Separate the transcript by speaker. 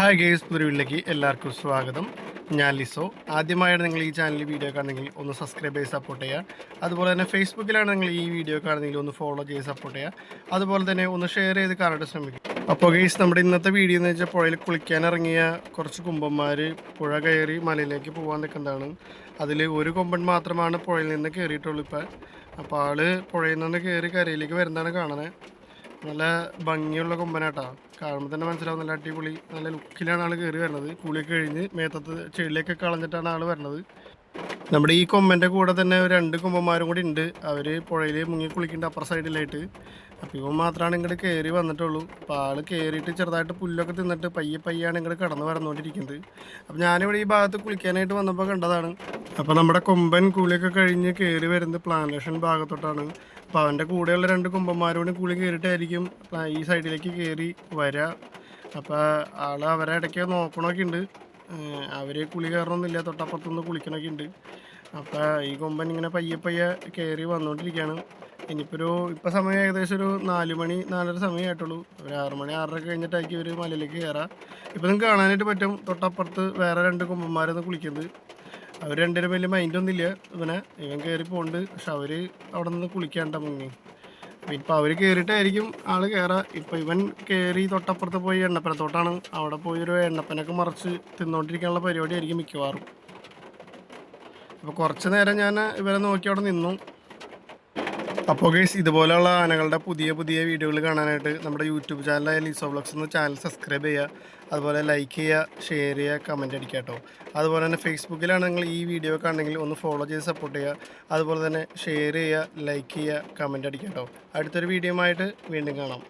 Speaker 1: Hi guys പുതിയവിലേക്ക് എല്ലാവർക്കും സ്വാഗതം. ഞാൻ ലിസോ. ആദ്യമായാണ് നിങ്ങൾ ഈ ചാനലിൽ വീഡിയോ കാണുന്നെങ്കിൽ ഒന്ന് സബ്സ്ക്രൈബ് ചെയ്ത് സപ്പോർട്ട് ചെയ്യുക. അതുപോലെ തന്നെ ഫേസ്ബുക്കിലാണ് നിങ്ങൾ ഈ വീഡിയോ കാണുന്നെങ്കിൽ ഒന്ന് ഫോളോ ചെയ്ത് സപ്പോർട്ട് ചെയ്യുക. അതുപോലെ തന്നെ ഒന്ന് ഷെയർ ചെയ്ത് കാണാൻ ശ്രമിക്കുക. അപ്പോൾ ഗേസ് നമ്മുടെ ഇന്നത്തെ വീഡിയോ എന്ന് വെച്ചാൽ പുഴയിൽ കുളിക്കാൻ ഇറങ്ങിയ കുറച്ച് കുമ്പന്മാർ പുഴ കയറി മലയിലേക്ക് പോകാൻ നിൽക്കുന്നതാണ്. അതിൽ ഒരു കൊമ്പൻ മാത്രമാണ് പുഴയിൽ നിന്ന് കയറിയിട്ടുള്ളൂ ഇപ്പം. അപ്പോൾ ആൾ പുഴയിൽ നിന്ന് കയറി കരയിലേക്ക് വരുന്നതാണ് കാണുന്നത്. നല്ല ഭംഗിയുള്ള കൊമ്പനാട്ടാ. കാണുമ്പോൾ തന്നെ മനസ്സിലാവും നല്ല അടിപൊളി നല്ല ലുക്കിലാണ് ആൾ കയറി വരുന്നത് കുളിയൊക്കെ കഴിഞ്ഞ് മേത്തത്ത് ചെളിയൊക്കെ കളഞ്ഞിട്ടാണ് ആൾ വരുന്നത് നമ്മുടെ ഈ കൊമ്പന്റെ കൂടെ തന്നെ രണ്ട് കൊമ്പന്മാരും കൂടി ഉണ്ട്. അവർ പുഴയിൽ മുങ്ങി കുളിക്കേണ്ട അപ്പുറ സൈഡിലായിട്ട്. അപ്പോൾ ഇവൻ മാത്രമാണ് ഇങ്ങോട്ട് കയറി വന്നിട്ടുള്ളൂ. അപ്പോൾ ആൾ കയറിയിട്ട് ചെറുതായിട്ട് പുല്ലൊക്കെ തിന്നിട്ട് പയ്യെ പയ്യാണ് ഇങ്ങോട്ട് കടന്ന് വരന്നുകൊണ്ടിരിക്കുന്നത് അപ്പോൾ ഞാനിവിടെ ഈ ഭാഗത്ത് കുളിക്കാനായിട്ട് വന്നപ്പോൾ കണ്ടതാണ്. അപ്പോൾ നമ്മുടെ കൊമ്പൻ കൂളിയൊക്കെ കഴിഞ്ഞ് കയറി വരുന്നത് പ്ലാന്റേഷൻ ഭാഗത്തോട്ടാണ്. അപ്പോൾ അവന്റെ കൂടെയുള്ള രണ്ട് കൊമ്പന്മാരോടും കുളി കയറിയിട്ടായിരിക്കും ഈ സൈഡിലേക്ക് കയറി വരിക അപ്പോൾ ആൾ അവരെ ഇടയ്ക്ക് നോക്കണമൊക്കെ ഉണ്ട്. അവർ കുളി കയറണമെന്നില്ല തൊട്ടപ്പുറത്തുനിന്ന് കുളിക്കണമൊക്കെ ഉണ്ട്. അപ്പോൾ ഈ കൊമ്പൻ ഇങ്ങനെ പയ്യെ പയ്യെ കയറി വന്നുകൊണ്ടിരിക്കുകയാണ് ഇനിയിപ്പോൾ ഒരു ഇപ്പോൾ സമയം ഏകദേശം ഒരു നാല് മണി നാലര സമയമായിട്ടുള്ളൂ ഒരു ആറ് മണി ആറര കഴിഞ്ഞിട്ടായിരിക്കും ഇവർ മലയിലേക്ക് കയറാം ഇപ്പോൾ നിങ്ങൾക്ക് കാണാനായിട്ട് പറ്റും തൊട്ടപ്പുറത്ത് വേറെ രണ്ട് കൊമ്പന്മാരൊന്ന് കുളിക്കുന്നത്. അവർ രണ്ടുപേരും വലിയ മൈൻഡൊന്നും ഇല്ല ഇവനെ ഇവൻ കയറി പോകുന്നുണ്ട് പക്ഷെ അവർ അവിടെ നിന്ന് കുളിക്കാണ്ട മുങ്ങി. ഇപ്പം അവർ കയറിയിട്ടായിരിക്കും ആൾ കയറാ ഇപ്പം ഇവൻ കയറി തൊട്ടപ്പുറത്ത് പോയി എണ്ണപ്പനത്തോട്ടാണ്. അവിടെ പോയി ഒരു എണ്ണപ്പനൊക്കെ മറിച്ച് തിന്നുകൊണ്ടിരിക്കാനുള്ള പരിപാടിയായിരിക്കും മിക്കവാറും. അപ്പോൾ കുറച്ച് നേരം ഞാൻ ഇവരെ നോക്കി അവിടെ നിന്നു. അപ്പോൾ ഗൈസ് ഇതുപോലെയുള്ള ആനകളുടെ പുതിയ പുതിയ വീഡിയോകൾ കാണാനായിട്ട് നമ്മുടെ യൂട്യൂബ് ചാനലായ ലിസോ ബ്ലോഗ്സ് എന്ന ചാനൽ സബ്സ്ക്രൈബ് ചെയ്യുക. അതുപോലെ ലൈക്ക് ചെയ്യുക ഷെയർ ചെയ്യുക കമന്റ് അടിക്കുക കേട്ടോ. അതുപോലെ തന്നെ ഫേസ്ബുക്കിലാണ് നിങ്ങൾ ഈ വീഡിയോ കാണണമെങ്കിൽ ഒന്ന് ഫോളോ ചെയ്ത് സപ്പോർട്ട് ചെയ്യുക. അതുപോലെ തന്നെ ഷെയർ ചെയ്യുക ലൈക്ക് ചെയ്യുക കമന്റ് അടിക്കുക കേട്ടോ. അടുത്തൊരു വീഡിയോ ആയിട്ട് വീണ്ടും കാണാം.